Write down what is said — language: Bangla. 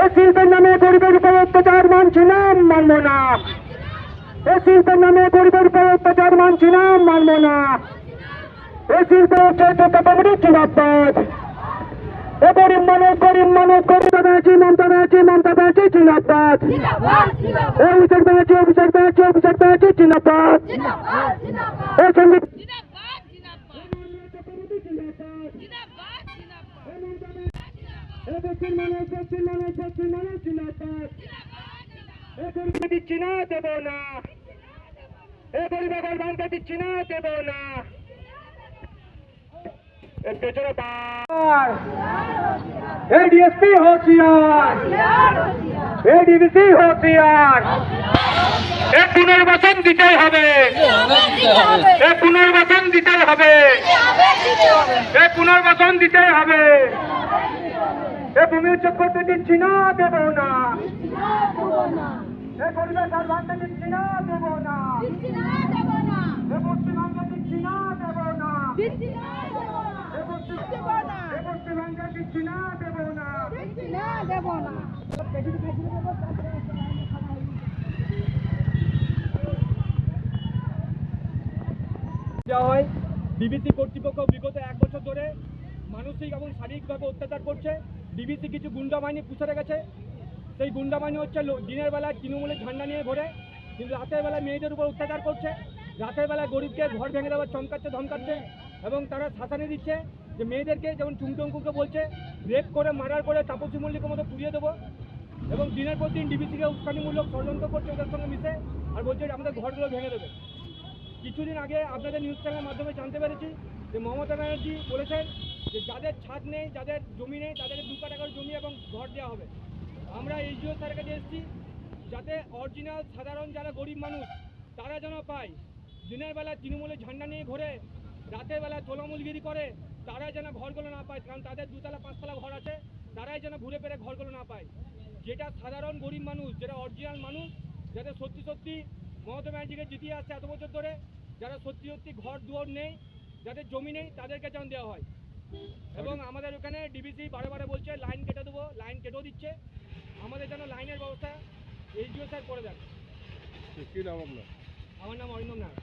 এ শিল্পের নামে গরিবের উপর অত্যাচার মানছি না মানব না। এ শিল্পের নামে গরিবের উপর অত্যাচার মানছি না মানব না। এ শিল্প হচ্ছে চট্টগ্রামের চিনাবাদ এ গরিব মানুষ গরিব মানুষ গরিব ব্যাচি মমতা ব্যাচি মমতা ব্যাচি চিনাবাদ জিন্দাবাদ এ অভিষেক ব্যাচি অভিষেক ব্যাচি অভিষেক জিন্দাবাদ। জিন্দাবাদ এ সন্দীপ জিন্দাবাদ জিন্দাবাদ জিন্দাবাদ হোশিয়ার এ পুনর্বাসন দিতেই হবে। এ পুনর্বাসন হবে। এ পুনর্বাসন হবে। এ ভূমি উচ্ছেদ করতে দিচ্ছি না। দেব না। এ ভাঙতে দিচ্ছি না। দেব না। এ মূর্তি দিচ্ছি না। দেব না। এ মূর্তি এ মূর্তি ভাঙতে না। দেব না। দেওয়া হয় বিবিসি কর্তৃপক্ষ বিগত এক বছর ধরে মানসিক এবং শারীরিকভাবে অত্যাচার করছে। বিবিসি কিছু গুন্ডা বাহিনী পুষে রেখেছে। সেই গুন্ডা বাহিনী হচ্ছে দিনের বেলায় তৃণমূলের ঝান্ডা নিয়ে ঘোরে, কিন্তু রাতের বেলায় মেয়েদের উপর অত্যাচার করছে। রাতের বেলায় গরিবকে ঘর ভেঙে দেওয়ার চমকাচ্ছে, ধমকাচ্ছে এবং তারা শাসানি দিচ্ছে যে মেয়েদেরকে যেমন টুমটুমকুকে বলছে, রেপ করে, মারার পরে তাপসী মল্লিকের মতো পুড়িয়ে দেবো। এবং দিনের পর দিন ডিবিসিকে উস্কানিমূলক ষড়যন্ত্র করছে ওদের সঙ্গে মিশে আর বলছে আমাদের ঘরগুলো ভেঙে দেবে। কিছুদিন আগে আপনাদের নিউজ চ্যানেলের মাধ্যমে জানতে পেরেছি যে মমতা ব্যানার্জি বলেছেন যে যাদের ছাদ নেই, যাদের জমি নেই তাদেরকে দু কাটা করে জমি এবং ঘর দেওয়া হবে। আমরা এইচডিও স্যারের কাছে এসেছি, যাতে অরিজিনাল, সাধারণ যারা গরিব মানুষ, তারা যেন পায়। দিনের বেলা তৃণমূলের ঝান্ডা নিয়ে ঘোরে, রাতের বেলা তোলামুলগিরি করে তারা যেন ঘরগুলো না পায়। কারণ তাদের দুতলা, পাঁচতলা ঘর আছে, তারাই যেন ঘুরে ফিরে ঘরগুলো না পায়। যেটা সাধারণ গরিব মানুষ, যেটা অরিজিনাল মানুষ যাদের সত্যি সত্যি মমতা ব্যানার্জিকে জিতিয়ে আসছে এত বছর ধরে, যারা সত্যি সত্যি ঘর, দুয়ার নেই, যাদের জমি নেই, তাদেরকে যেন দেওয়া হয়। এবং আমাদের ওখানে ডিবিসি বারে বারে বলছে লাইন কেটে দেবো লাইন কেটেও দিচ্ছে। আমাদের যেন লাইনের ব্যবস্থা এইচডিও স্যার করে দেন। কি নাম আপনার? আমার নাম অরিন্দম নাথ